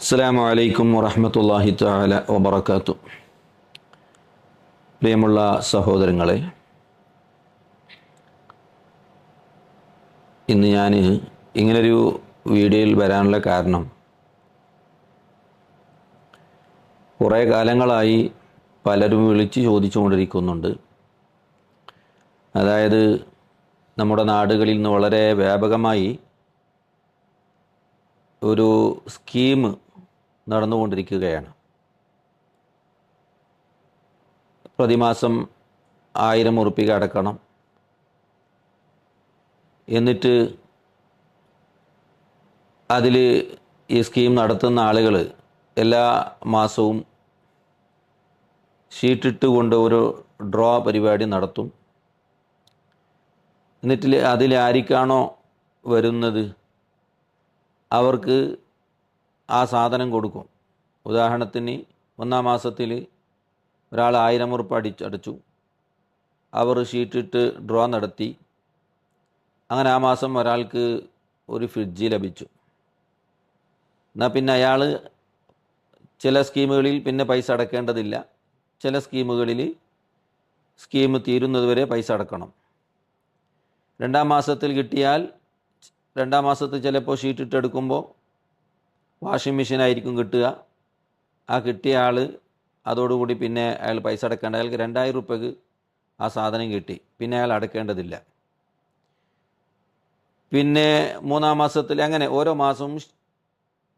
അസ്സാം വലൈക്കും വറഹമത്തല്ലാഹി താല വബർക്കാത്തു പ്രിയമുള്ള സഹോദരങ്ങളെ ഇന്ന് ഞാൻ ഇങ്ങനൊരു വീഡിയോയിൽ വരാനുള്ള കാരണം കുറേ കാലങ്ങളായി പലരും വിളിച്ച് ചോദിച്ചുകൊണ്ടിരിക്കുന്നുണ്ട്. അതായത് നമ്മുടെ നാടുകളിൽ നിന്ന് വളരെ വ്യാപകമായി ഒരു സ്കീം നടന്നുകൊണ്ടിരിക്കുകയാണ്. പ്രതിമാസം ആയിരം ഉറുപ്പിക അടക്കണം. എന്നിട്ട് അതിൽ ഈ സ്കീം നടത്തുന്ന ആളുകൾ എല്ലാ മാസവും ഷീറ്റിട്ട് കൊണ്ട് ഒരു ഡ്രോ പരിപാടി നടത്തും. എന്നിട്ട് അതിൽ ആരിക്കാണോ വരുന്നത്? അവർക്ക് ആ സാധനം കൊടുക്കും. ഉദാഹരണത്തിന് ഒന്നാം മാസത്തിൽ ഒരാൾ ആയിരം ഉറുപ്പ് അടിച്ച് അടച്ചു. അവർ ഷീറ്റിട്ട് ഡ്രോ നടത്തി. അങ്ങനെ ആ മാസം ഒരാൾക്ക് ഒരു ഫ്രിഡ്ജ് ലഭിച്ചു. എന്നാൽ പിന്നെ അയാൾ ചില സ്കീമുകളിൽ പിന്നെ പൈസ അടക്കേണ്ടതില്ല. ചില സ്കീമുകളിൽ സ്കീം തീരുന്നതുവരെ പൈസ അടക്കണം. രണ്ടാം മാസത്തിൽ കിട്ടിയാൽ രണ്ടാം മാസത്തിൽ ചിലപ്പോൾ ഷീറ്റ് ഇട്ടെടുക്കുമ്പോൾ വാഷിംഗ് മെഷീനായിരിക്കും കിട്ടുക. ആ കിട്ടിയ ആൾ അതോടുകൂടി പിന്നെ അയാൾ പൈസ അടക്കേണ്ട. അയാൾക്ക് രണ്ടായിരം റുപ്യക്ക് ആ സാധനം കിട്ടി. പിന്നെ അയാൾ അടക്കേണ്ടതില്ല. പിന്നെ മൂന്നാം മാസത്തിൽ അങ്ങനെ ഓരോ മാസവും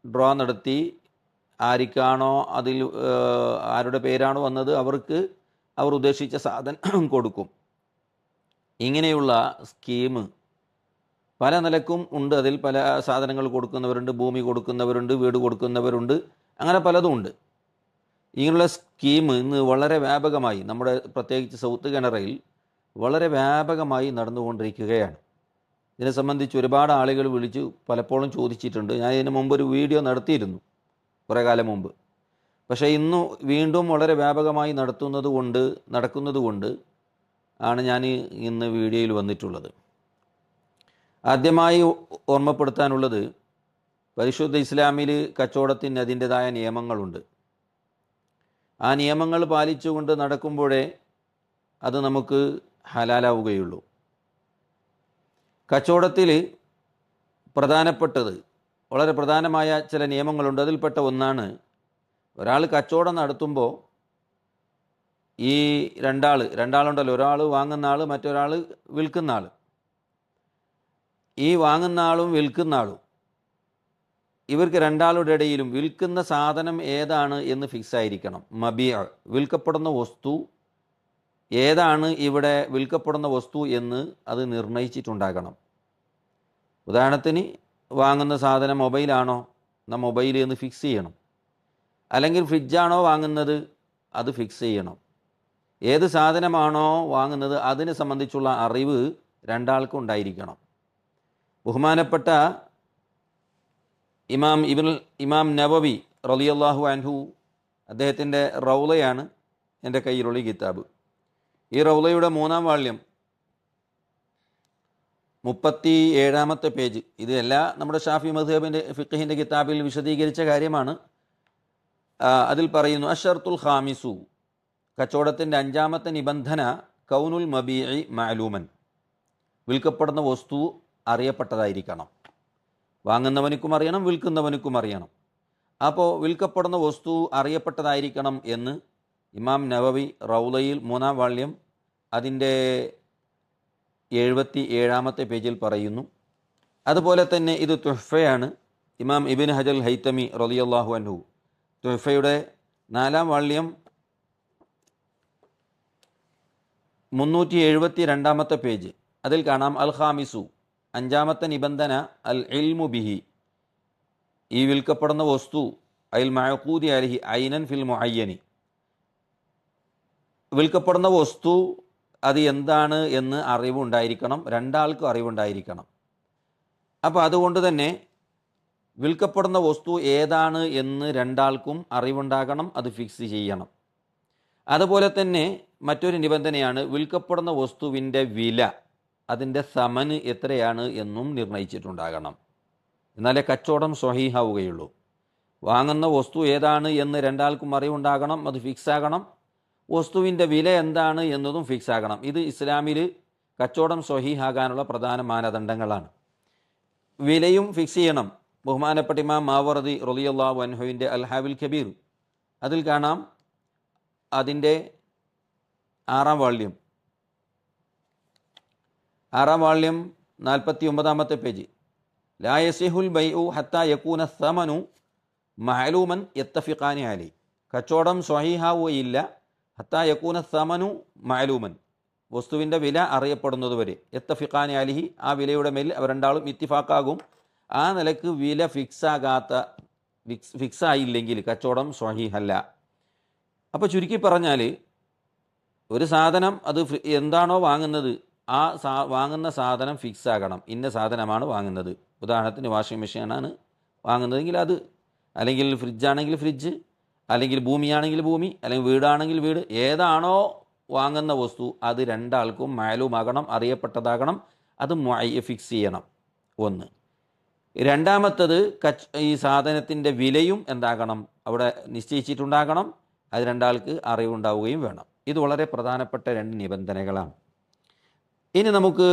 ഡ്രോ നടത്തി ആർക്കാണോ അതിൽ ആരുടെ പേരാണോ വന്നത് അവർക്ക് അവർ ഉദ്ദേശിച്ച സാധനം കൊടുക്കും. ഇങ്ങനെയുള്ള സ്കീം പല നിലക്കും ഉണ്ട്. അതിൽ പല സാധനങ്ങൾ കൊടുക്കുന്നവരുണ്ട് ഭൂമി കൊടുക്കുന്നവരുണ്ട് വീട് കൊടുക്കുന്നവരുണ്ട്. അങ്ങനെ പലതും ഉണ്ട്. ഇങ്ങനെയുള്ള സ്കീം ഇന്ന് വളരെ വ്യാപകമായി നമ്മുടെ പ്രത്യേകിച്ച് സൗത്ത് കനറയിൽ വളരെ വ്യാപകമായി നടന്നുകൊണ്ടിരിക്കുകയാണ്. ഇതിനെ സംബന്ധിച്ച് ഒരുപാട് ആളുകൾ വിളിച്ച് പലപ്പോഴും ചോദിച്ചിട്ടുണ്ട്. ഞാൻ ഇതിന് മുമ്പ് ഒരു വീഡിയോ നടത്തിയിരുന്നു കുറേ കാലം മുമ്പ്. പക്ഷേ ഇന്ന് വീണ്ടും വളരെ വ്യാപകമായി നടത്തുന്നത് കൊണ്ട് നടക്കുന്നത് കൊണ്ട് ആണ് ഞാൻ ഇന്ന് വീഡിയോയിൽ വന്നിട്ടുള്ളത്. ആദ്യമായി ഓർമ്മപ്പെടുത്താനുള്ളത് പരിശുദ്ധ ഇസ്ലാമിൽ കച്ചവടത്തിന് അതിന്റെതായ നിയമങ്ങളുണ്ട്. ആ നിയമങ്ങൾ പാലിച്ചുകൊണ്ട് നടക്കുമ്പോഴേ അത് നമുക്ക് ഹലാലാവുകയുള്ളൂ. കച്ചവടത്തിൽ പ്രധാനപ്പെട്ടത് വളരെ പ്രധാനമായ ചില നിയമങ്ങളുണ്ട്. അതിൽപ്പെട്ട ഒന്നാണ് ഒരാൾ കച്ചവടം നടത്തുമ്പോൾ ഈ രണ്ടാൾ രണ്ടാളുണ്ടല്ലോ ഒരാൾ വാങ്ങുന്ന ആൾ മറ്റൊരാൾ വിൽക്കുന്ന ആൾ ഈ വാങ്ങുന്ന ആളും വിൽക്കുന്ന ആളും. ഇവർക്ക് രണ്ടാളുടെ ഇടയിലും വിൽക്കുന്ന സാധനം ഏതാണ് എന്ന് ഫിക്സ് ആയിരിക്കണം. മബിയ വിൽക്കപ്പെടുന്ന വസ്തു ഏതാണ് ഇവിടെ വിൽക്കപ്പെടുന്ന വസ്തു എന്ന് അത് നിർണയിച്ചിട്ടുണ്ടാകണം. ഉദാഹരണത്തിന് വാങ്ങുന്ന സാധനം മൊബൈലാണോ എന്നാൽ മൊബൈൽ എന്ന് ഫിക്സ് ചെയ്യണം. അല്ലെങ്കിൽ ഫ്രിഡ്ജാണോ വാങ്ങുന്നത്? അത് ഫിക്സ് ചെയ്യണം. ഏത് സാധനമാണോ വാങ്ങുന്നത്? അതിനെ സംബന്ധിച്ചുള്ള അറിവ് രണ്ടാൾക്കും ഉണ്ടായിരിക്കണം. ബഹുമാനപ്പെട്ട ഇമാം ഇബിൻ ഇമാം നവവി റലിയല്ലാഹു അൻഹു അദ്ദേഹത്തിന്റെ റൗലയാണ് എന്റെ കയ്യിലുള്ള കിതാബ്. ഈ റൗലയുടെ മൂന്നാം വാള്യം മുപ്പത്തി ഏഴാമത്തെ പേജ് ഇത് എല്ലാ നമ്മുടെ ഷാഫി മധുബിന്റെ ഫിഖഹിന്റെ കിതാബിൽ വിശദീകരിച്ച കാര്യമാണ്. അതിൽ പറയുന്നു അഷർത്തുൽ ഖാമിസു കച്ചവടത്തിന്റെ അഞ്ചാമത്തെ നിബന്ധന കൗനുൽ മബീഇ മാലൂമൻ വിൽക്കപ്പെടുന്ന വസ്തു അറിയപ്പെട്ടതായിരിക്കണം. വാങ്ങുന്നവനുക്കും അറിയണം വിൽക്കുന്നവനുക്കും അറിയണം. അപ്പോൾ വിൽക്കപ്പെടുന്ന വസ്തു അറിയപ്പെട്ടതായിരിക്കണം എന്ന് ഇമാം നവവി റൗലയിൽ മൂന്നാം വാള്യം അതിന്റെ എഴുപത്തി ഏഴാമത്തെ പേജിൽ പറയുന്നു. അതുപോലെ തന്നെ ഇത് തുഹ്ഫയാണ് ഇമാം ഇബിൻ ഹജൽ ഹൈത്തമി റലിയല്ലാഹു അൻഹു. തുഹ്ഫയുടെ നാലാം വാള്യം മുന്നൂറ്റി എഴുപത്തി രണ്ടാമത്തെ പേജ്. അതിൽ കാണാം അൽ ഖാമിസു അഞ്ചാമത്തെ നിബന്ധന അൽ ഇൽമു ബിഹി. ഈ വിൽക്കപ്പെടുന്ന വസ്തു അയിൽ മഴക്കൂതി അലഹി ഐനൻ ഫിൽ മുഅയ്യനി. വിൽക്കപ്പെടുന്ന വസ്തു അത് എന്താണ് എന്ന് അറിവുണ്ടായിരിക്കണം രണ്ടാൾക്കും അറിവുണ്ടായിരിക്കണം അപ്പോൾ അതുകൊണ്ട് തന്നെ വിൽക്കപ്പെടുന്ന വസ്തു ഏതാണ് എന്ന് രണ്ടാൾക്കും അറിവുണ്ടാകണം അത് ഫിക്സ് ചെയ്യണം. അതുപോലെ തന്നെ മറ്റൊരു നിബന്ധനയാണ് വിൽക്കപ്പെടുന്ന വസ്തുവിന്റെ വില. അതിന്റെ സമന് എത്രയാണ് എന്നും നിർണയിച്ചിട്ടുണ്ടാകണം. എന്നാലേ കച്ചവടം സ്വഹീഹാവുകയുള്ളൂ. വാങ്ങുന്ന വസ്തു ഏതാണ് എന്ന് രണ്ടാൾക്കും അറിവുണ്ടാകണം അത് ഫിക്സ് ആകണം വസ്തുവിന്റെ വില എന്താണ് എന്നതും ഫിക്സ് ആകണം ഇത് ഇസ്ലാമിൽ കച്ചവടം സ്വഹീഹാകാനുള്ള പ്രധാന മാനദണ്ഡങ്ങളാണ്. വിലയും ഫിക്സ് ചെയ്യണം. ബഹുമാനപ്പെട്ട ഇമാം മാവറദി റൊലിയുള്ള വൻഹുവിന്റെ അൽഹാബിൽ കബീർ. അതിൽ കാണാം അതിന്റെ ആറാം വാള്യം. ആറാം വാള്യം നാൽപ്പത്തി ഒമ്പതാമത്തെ പേജ്. ലായസിഹുൽ ബൈ ഉ ഹത്ത യക്കൂന സമനു മഹലൂമൻ യത്തഫിഖാനി അലി. കച്ചവടം സ്വഹീഹാവുകയില്ല. ഹത്ത യക്കൂന സമനു മഹലൂമൻ വസ്തുവിന്റെ വില അറിയപ്പെടുന്നത് വരെ. യത്തഫിഖാനി അലിഹി ആ വിലയുടെ മേൽ അവർ രണ്ടാളും ഇത്തിഫാക്കാകും. ആ നിലയ്ക്ക് വില ഫിക്സാകാത്ത ഫിക്സ് ഫിക്സ് ആയില്ലെങ്കിൽ കച്ചവടം സ്വഹീഹല്ല. അപ്പോൾ ചുരുക്കി പറഞ്ഞാൽ ഒരു സാധനം അത് എന്താണോ വാങ്ങുന്നത് ആ സാ വാങ്ങുന്ന സാധനം ഫിക്സ് ആകണം. ഇന്ന സാധനമാണ് വാങ്ങുന്നത്. ഉദാഹരണത്തിന് വാഷിംഗ് മെഷീനാണ് വാങ്ങുന്നതെങ്കിൽ അത്. അല്ലെങ്കിൽ ഫ്രിഡ്ജാണെങ്കിൽ ഫ്രിഡ്ജ് അല്ലെങ്കിൽ ഭൂമിയാണെങ്കിൽ ഭൂമി അല്ലെങ്കിൽ വീടാണെങ്കിൽ വീട്. ഏതാണോ വാങ്ങുന്ന വസ്തു അത് രണ്ടാൾക്കും മാലുമാകണം അറിയപ്പെട്ടതാകണം. അത് ഫിക്സ് ചെയ്യണം. ഒന്ന്. രണ്ടാമത്തത് കച്ച് ഈ സാധനത്തിന്റെ വിലയും എന്താകണം? അവിടെ നിശ്ചയിച്ചിട്ടുണ്ടാകണം. അത് രണ്ടാൾക്ക് അറിവുണ്ടാവുകയും വേണം. ഇത് വളരെ പ്രധാനപ്പെട്ട രണ്ട് നിബന്ധനകളാണ്. ഇനി നമുക്ക്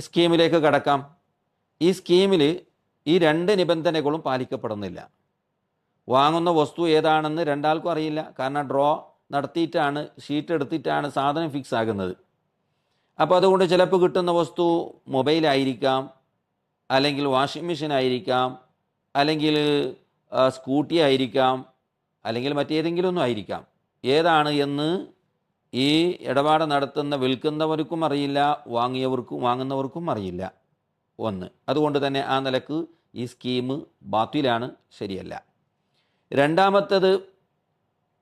സ്കീമിലേക്ക് കടക്കാം. ഈ സ്കീമിൽ ഈ രണ്ട് നിബന്ധനകളും പാലിക്കപ്പെടുന്നില്ല. വാങ്ങുന്ന വസ്തു ഏതാണെന്ന് രണ്ടാൾക്കും അറിയില്ല. കാരണം ഡ്രോ നടത്തിയിട്ടാണ് ഷീറ്റ് എടുത്തിട്ടാണ് സാധനം ഫിക്സ് ആകുന്നത്. അപ്പോൾ അതുകൊണ്ട് ചിലപ്പോൾ കിട്ടുന്ന വസ്തു മൊബൈലായിരിക്കാം അല്ലെങ്കിൽ വാഷിംഗ് മെഷീൻ ആയിരിക്കാം അല്ലെങ്കിൽ സ്കൂട്ടി ആയിരിക്കാം അല്ലെങ്കിൽ മറ്റേതെങ്കിലും ഒന്നും ആയിരിക്കാം. ഏതാണ് എന്ന് ഈ ഇടപാട് നടത്തുന്ന വിൽക്കുന്നവർക്കും അറിയില്ല വാങ്ങിയവർക്കും വാങ്ങുന്നവർക്കും അറിയില്ല. ഒന്ന്. അതുകൊണ്ട് തന്നെ ആ നിലയ്ക്ക് ഈ സ്കീം ബാത്തിലാണ് ശരിയല്ല. രണ്ടാമത്തത്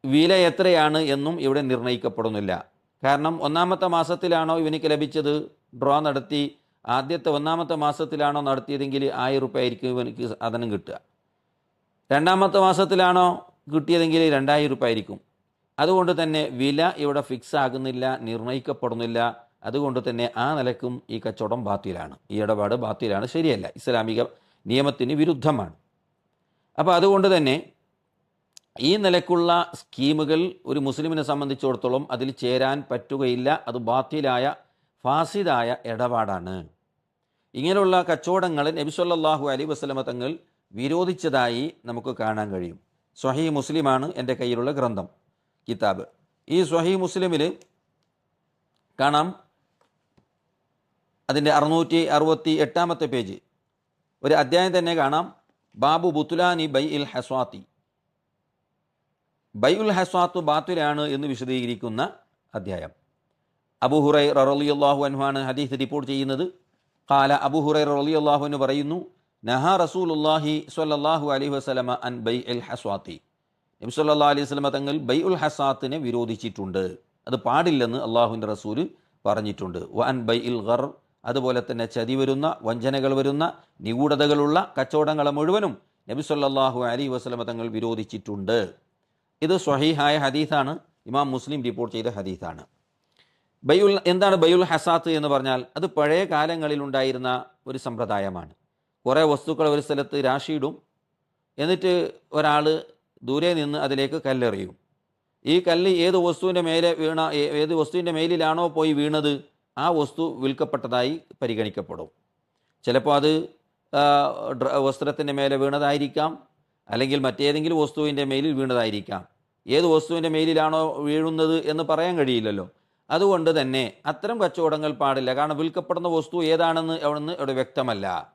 വില എത്രയാണ് എന്നും ഇവിടെ നിർണയിക്കപ്പെടുന്നില്ല കാരണം ഒന്നാമത്തെ മാസത്തിലാണോ ഇവനിക്ക് ലഭിച്ചത്? ഡ്രോ നടത്തി ആദ്യത്തെ ഒന്നാമത്തെ മാസത്തിലാണോ നടത്തിയതെങ്കിൽ ആയിരം റുപ്യ ആയിരിക്കും ഇവനിക്ക് സാധനം കിട്ടുക. രണ്ടാമത്തെ മാസത്തിലാണോ കിട്ടിയതെങ്കിൽ രണ്ടായിരം റുപ്യ ആയിരിക്കും അതുകൊണ്ട് തന്നെ വില ഇവിടെ ഫിക്സ് ആകുന്നില്ല നിർണയിക്കപ്പെടുന്നില്ല. അതുകൊണ്ട് തന്നെ ആ നിലക്കും ഈ കച്ചവടം ബാത്തിലാണ്. ഈ ഇടപാട് ബാത്തിലാണ്. ശരിയല്ല. ഇസ്ലാമിക നിയമത്തിന് വിരുദ്ധമാണ്. അപ്പോൾ അതുകൊണ്ട് തന്നെ ഈ നിലക്കുള്ള സ്കീമുകൾ ഒരു മുസ്ലിമിനെ സംബന്ധിച്ചിടത്തോളം അതിൽ ചേരാൻ പറ്റുകയില്ല. അത് ബാത്തിലായ ഫാസിദായ ഇടപാടാണ്. ഇങ്ങനെയുള്ള കച്ചവടങ്ങൾ നബിസ്വല്ലാഹു സല്ലല്ലാഹു വസ്ലമ തങ്ങൾ വിരോധിച്ചതായി നമുക്ക് കാണാൻ കഴിയും. സ്വഹീ മുസ്ലിമാണ് എന്റെ കയ്യിലുള്ള ഗ്രന്ഥം. കിതാബ്. ഈ സ്വഹി മുസ്ലിമിൽ കാണാം അതിന്റെ അറുന്നൂറ്റി അറുപത്തി എട്ടാമത്തെ പേജ്. ഒരു അധ്യായം തന്നെ കാണാം. ബാബു ബുത്തുലാനി ബൈ ഇൽ ഹസ്വാത്തി. ബൈ ഉൽ ഹസ്വാത്ത് ബാത്തുലാണ് എന്ന് വിശദീകരിക്കുന്ന അധ്യായം. അബു ഹുറൈ റളിയല്ലാഹു അൻഹുവാണ് ഹദീസ് റിപ്പോർട്ട് ചെയ്യുന്നത്. കാല അബു ഹുറൈ റളിയല്ലാഹു അൻഹു പറയുന്നു നഹ റസൂലുല്ലാഹി സ്വല്ലല്ലാഹു അലൈഹി വസല്ലമ അൻ ബൈ ഇൽ ഹസ്വാത്തി. നബി സല്ലല്ലാഹു അലൈഹി വസല്ലമ തങ്ങൾ ബൈ ഉൽ ഹസാത്തിനെ വിരോധിച്ചിട്ടുണ്ട്. അത് പാടില്ലെന്ന് അള്ളാഹുവിന്റെ റസൂൽ പറഞ്ഞിട്ടുണ്ട്. വൻ ബൈ ഇൽ ഗർ അതുപോലെ തന്നെ ചതി വരുന്ന വഞ്ചനകൾ വരുന്ന നിഗൂഢതകളുള്ള കച്ചവടങ്ങളെ മുഴുവനും നബി സല്ലല്ലാഹു അലൈഹി വസല്ലമ തങ്ങൾ വിരോധിച്ചിട്ടുണ്ട്. ഇത് സ്വഹീഹായ ഹദീസാണ്. ഇമാം മുസ്ലിം റിപ്പോർട്ട് ചെയ്ത ഹദീസാണ്. ബൈയുൽ എന്താണ് ബൈയുൽ ഹസാത്ത് എന്ന് പറഞ്ഞാൽ അത് പഴയ കാലങ്ങളിൽ ഉണ്ടായിരുന്ന ഒരു സമ്പ്രദായമാണ്. കുറേ വസ്തുക്കൾ ഒരു സ്ഥലത്ത് രാശിയിടും. എന്നിട്ട് ഒരാൾ ദൂരെ നിന്ന് അതിലേക്ക് കല്ലെറിയും. ഈ കല്ല് ഏത് വസ്തുവിന്റെ മേലെ വീണ ഏത് വസ്തുവിന്റെ മേലിലാണോ പോയി വീണത് ആ വസ്തു വിൽക്കപ്പെട്ടതായി പരിഗണിക്കപ്പെടും. ചിലപ്പോൾ അത് വസ്ത്രത്തിന്റെ മേലെ വീണതായിരിക്കാം അല്ലെങ്കിൽ മറ്റേതെങ്കിലും വസ്തുവിന്റെ മേലിൽ വീണതായിരിക്കാം. ഏത് വസ്തുവിന്റെ മേലിലാണോ വീഴുന്നത് എന്ന് പറയാൻ കഴിയില്ലല്ലോ. അതുകൊണ്ട് തന്നെ അത്തരം കച്ചവടങ്ങൾ പാടില്ല. കാരണം വിൽക്കപ്പെടുന്ന വസ്തു ഏതാണെന്ന് അവിടുന്ന് അവിടെ വ്യക്തമല്ല.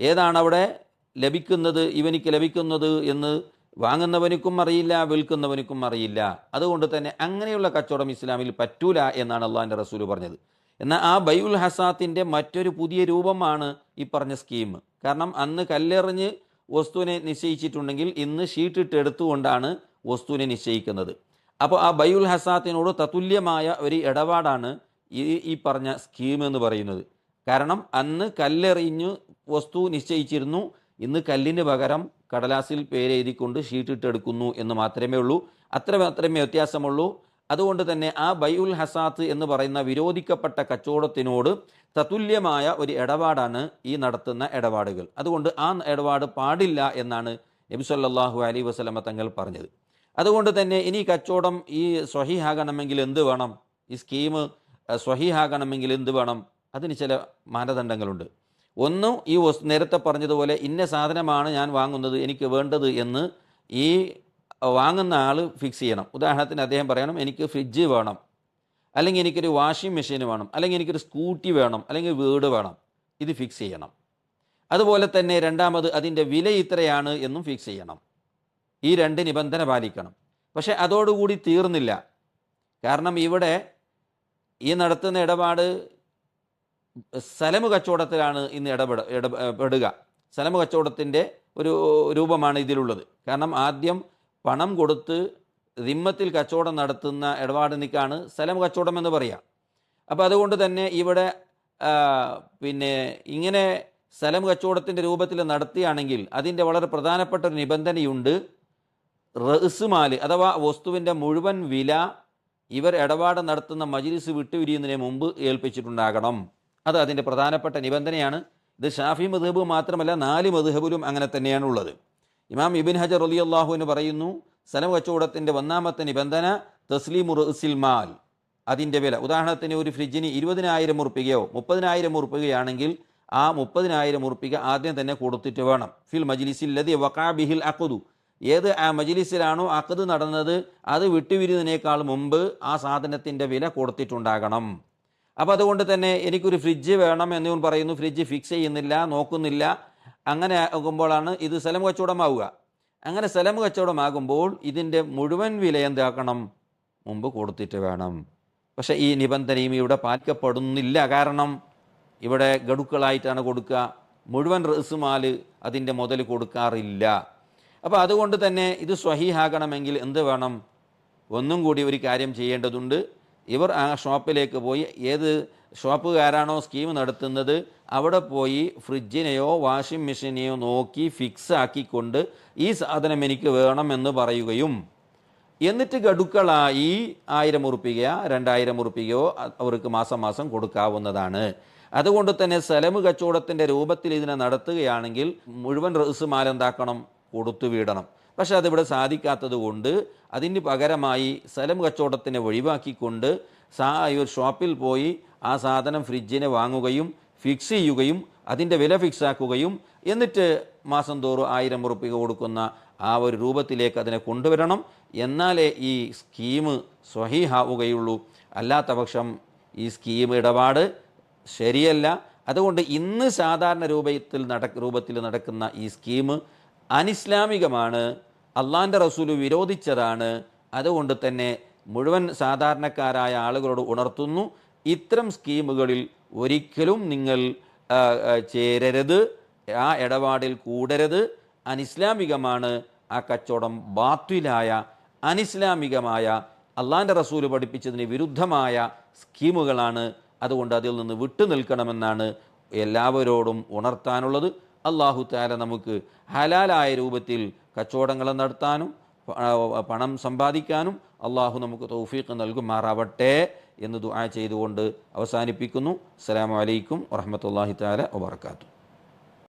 ഏതാണ് അവിടെ ലഭിക്കുന്നത് ഇവനിക്ക് ലഭിക്കുന്നത് എന്ന് വാങ്ങുന്നവനിക്കും അറിയില്ല വിൽക്കുന്നവനിക്കും അറിയില്ല. അതുകൊണ്ട് തന്നെ അങ്ങനെയുള്ള കച്ചവടം ഇസ്ലാമിൽ പറ്റൂല എന്നാണ് അള്ളാഹിന്റെ റസൂൽ പറഞ്ഞത്. എന്നാൽ ആ ബൈഉൽ ഹസാത്തിന്റെ മറ്റൊരു പുതിയ രൂപമാണ് ഈ പറഞ്ഞ സ്കീം. കാരണം അന്ന് കല്ലെറിഞ്ഞ് വസ്തുവിനെ നിശ്ചയിച്ചിട്ടുണ്ടെങ്കിൽ ഇന്ന് ഷീറ്റിട്ട് എടുത്തുകൊണ്ടാണ് വസ്തുവിനെ നിശ്ചയിക്കുന്നത്. അപ്പോൾ ആ ബൈഉൽ ഹസാത്തിനോട് തത്തുല്യമായ ഒരു ഇടപാടാണ് ഈ ഈ പറഞ്ഞ സ്കീം എന്ന് പറയുന്നത്. കാരണം അന്ന് കല്ലെറിഞ്ഞ് വസ്തു നിശ്ചയിച്ചിരുന്നു. ഇന്ന് കല്ലിന് പകരം കടലാസിൽ പേരെഴുതിക്കൊണ്ട് ഷീറ്റിട്ട് എടുക്കുന്നു എന്ന് മാത്രമേ ഉള്ളൂ. അത്ര മാത്രമേ വ്യത്യാസമുള്ളൂ. അതുകൊണ്ട് തന്നെ ആ ബൈഉൽ ഹസാത്ത് എന്ന് പറയുന്ന വിരോധിക്കപ്പെട്ട കച്ചവടത്തിനോട് തതുല്യമായ ഒരു ഇടപാടാണ് ഈ നടത്തുന്ന ഇടപാടുകൾ. അതുകൊണ്ട് ആ ഇടപാട് പാടില്ല എന്നാണ് നബി സല്ലാഹു അലൈഹി വസ്ലമ തങ്ങൾ പറഞ്ഞത്. അതുകൊണ്ട് തന്നെ ഇനി കച്ചവടം ഈ സ്വഹിഹാകണമെങ്കിൽ എന്ത് വേണം? ഈ സ്കീം സ്വഹിഹാകണമെങ്കിൽ എന്ത് വേണം? അതിന് ചില മാനദണ്ഡങ്ങളുണ്ട്. ഒന്ന് ഈ നേരത്തെ പറഞ്ഞതുപോലെ ഇന്ന സാധനമാണ് ഞാൻ വാങ്ങുന്നത് എനിക്ക് വേണ്ടത് എന്ന് ഈ വാങ്ങുന്ന ആൾ ഫിക്സ് ചെയ്യണം. ഉദാഹരണത്തിന് അദ്ദേഹം പറയണം എനിക്ക് ഫ്രിഡ്ജ് വേണം. അല്ലെങ്കിൽ എനിക്കൊരു വാഷിംഗ് മെഷീൻ വേണം. അല്ലെങ്കിൽ എനിക്കൊരു സ്കൂട്ടി വേണം. അല്ലെങ്കിൽ വീട് വേണം. ഇത് ഫിക്സ് ചെയ്യണം. അതുപോലെ തന്നെ രണ്ടാമത് അതിന്റെ വില ഇത്രയാണ് എന്നും ഫിക്സ് ചെയ്യണം. ഈ രണ്ട് നിബന്ധന പാലിക്കണം. പക്ഷേ അതോടുകൂടി തീർന്നില്ല. കാരണം ഇവിടെ ഈ നടത്തുന്ന ഇടപാട് സ്ഥലമു കച്ചവടത്തിലാണ് ഇന്ന് ഇടപെട ഇടപെടുക സ്ഥലമു കച്ചവടത്തിന്റെ ഒരു രൂപമാണ് ഇതിലുള്ളത്. കാരണം ആദ്യം പണം കൊടുത്ത് റിമ്മത്തിൽ കച്ചവടം നടത്തുന്ന ഇടപാടിനിക്കാണ് സ്ഥലം കച്ചവടം എന്ന് പറയാം. അപ്പോൾ അതുകൊണ്ട് തന്നെ ഇവിടെ പിന്നെ ഇങ്ങനെ സ്ഥലം കച്ചവടത്തിന്റെ രൂപത്തിൽ നടത്തുകയാണെങ്കിൽ അതിന്റെ വളരെ പ്രധാനപ്പെട്ട ഒരു നിബന്ധനയുണ്ട്. റഹ്സുമാൽ അഥവാ വസ്തുവിന്റെ മുഴുവൻ വില ഇവർ ഇടപാട് നടത്തുന്ന മജിലിസ് വിട്ടുപിരിയുന്നതിന് മുമ്പ് ഏൽപ്പിച്ചിട്ടുണ്ടാകണം. അത് അതിന്റെ പ്രധാനപ്പെട്ട നിബന്ധനയാണ്. ഇത് ഷാഫി മധുഹബ് മാത്രമല്ല നാല് മധുഹബിലും അങ്ങനെ തന്നെയാണ് ഉള്ളത്. ഇമാം ഇബിൻ ഹജർ അലി അള്ളാഹു എന്ന് പറയുന്നു സ്ഥലം കച്ചവടത്തിന്റെ ഒന്നാമത്തെ നിബന്ധന തസ്ലീമു റഹ്സിൽ മാൽ. അതിന്റെ വില. ഉദാഹരണത്തിന് ഒരു ഫ്രിഡ്ജിന് ഇരുപതിനായിരം ഉറുപ്പികയോ മുപ്പതിനായിരം ഉറുപ്പികയാണെങ്കിൽ ആ മുപ്പതിനായിരം ഉറുപ്പിക ആദ്യം തന്നെ കൊടുത്തിട്ട് വേണം. ഫിൽ മജ്ലിസിൽ ലതി വക്കാബിഹിൽ അക്കുദു ഏത് ആ മജ്ലിസിലാണോ അക്കത് നടന്നത് അത് വിട്ടുപിരിയുന്നതിനേക്കാൾ മുമ്പ് ആ സാധനത്തിന്റെ വില കൊടുത്തിട്ടുണ്ടാകണം. അപ്പോൾ അതുകൊണ്ട് തന്നെ എനിക്കൊരു ഫ്രിഡ്ജ് വേണം എന്ന് പറയുന്നു. ഫ്രിഡ്ജ് ഫിക്സ് ചെയ്യുന്നില്ല നോക്കുന്നില്ല. അങ്ങനെ ആകുമ്പോഴാണ് ഇത് സ്ഥലം കച്ചവടമാവുക. അങ്ങനെ സ്ഥലം കച്ചവടമാകുമ്പോൾ ഇതിന്റെ മുഴുവൻ വില എന്താക്കണം? മുമ്പ് കൊടുത്തിട്ട് വേണം. പക്ഷേ ഈ നിബന്ധനയും ഇവിടെ പാലിക്കപ്പെടുന്നില്ല. കാരണം ഇവിടെ ഗഡുക്കളായിട്ടാണ് കൊടുക്കുക. മുഴുവൻ റസുമാൽ അതിന്റെ മുതൽ കൊടുക്കാറില്ല. അപ്പോൾ അതുകൊണ്ട് തന്നെ ഇത് സ്വഹീഹാകണമെങ്കിൽ എന്ത് വേണം? ഒന്നും കൂടി ഒരു കാര്യം ചെയ്യേണ്ടതുണ്ട്. ഇവർ ആ ഷോപ്പിലേക്ക് പോയി ഏത് ഷോപ്പുകാരാണോ സ്കീം നടത്തുന്നത് അവിടെ പോയി ഫ്രിഡ്ജിനെയോ വാഷിംഗ് മെഷീനെയോ നോക്കി ഫിക്സ് ആക്കിക്കൊണ്ട് ഈ സാധനം എനിക്ക് വേണമെന്ന് പറയുകയും എന്നിട്ട് ഗഡുക്കളായി ആയിരം ഉറുപ്പികയോ രണ്ടായിരം ഉറുപ്പികയോ അവർക്ക് മാസം മാസം കൊടുക്കാവുന്നതാണ്. അതുകൊണ്ട് തന്നെ സ്ഥലമ് കച്ചവടത്തിന്റെ രൂപത്തിൽ ഇതിനെ നടത്തുകയാണെങ്കിൽ മുഴുവൻ റസുമാല എന്താക്കണം കൊടുത്തു വീടണം പക്ഷെ അതിവിടെ സാധിക്കാത്തത് കൊണ്ട് അതിന് പകരമായി സ്ഥലം കച്ചവടത്തിനെ ഒഴിവാക്കിക്കൊണ്ട് സാ ഒരു ഷോപ്പിൽ പോയി ആ സാധനം ഫ്രിഡ്ജിനെ വാങ്ങുകയും ഫിക്സ് ചെയ്യുകയും അതിന്റെ വില ഫിക്സ് ആക്കുകയും എന്നിട്ട് മാസം തോറും ആയിരം ഉറുപ്പിക കൊടുക്കുന്ന ആ ഒരു രൂപത്തിലേക്ക് അതിനെ കൊണ്ടുവരണം. എന്നാലേ ഈ സ്കീം സ്വഹീഹാവുകയുള്ളൂ. അല്ലാത്ത പക്ഷം ഈ സ്കീം ഇടപാട് ശരിയല്ല. അതുകൊണ്ട് ഇന്ന് സാധാരണ രൂപത്തിൽ നട രൂപത്തിൽ നടക്കുന്ന ഈ സ്കീം അനിസ്ലാമികമാണ്. അള്ളാന്റെ റസൂൽ വിരോധിച്ചതാണ്. അതുകൊണ്ട് തന്നെ മുഴുവൻ സാധാരണക്കാരായ ആളുകളോട് ഉണർത്തുന്നു. ഇത്തരം സ്കീമുകളിൽ ഒരിക്കലും നിങ്ങൾ ചേരരുത്. ആ ഇടപാടിൽ കൂടരുത്. അനിസ്ലാമികമാണ് ആ കച്ചവടം ബാത്വിലായ അനിസ്ലാമികമായ അള്ളാന്റെ റസൂൽ പഠിപ്പിച്ചതിന് വിരുദ്ധമായ സ്കീമുകളാണ് അതുകൊണ്ട് അതിൽ നിന്ന് വിട്ടു നിൽക്കണമെന്നാണ് എല്ലാവരോടും ഉണർത്താനുള്ളത്. അള്ളാഹു താല നമുക്ക് ഹലാലായ രൂപത്തിൽ കച്ചവടങ്ങൾ നടത്താനും പണം സമ്പാദിക്കാനും അള്ളാഹു നമുക്ക് തൗഫീഖ് നൽകുമാറാവട്ടെ എന്ന് ദുആ ചെയ്തുകൊണ്ട് അവസാനിപ്പിക്കുന്നു. അസ്സലാമു അലൈക്കും വറഹ്മത്തുള്ളാഹി തആല വബറകാതുഹു.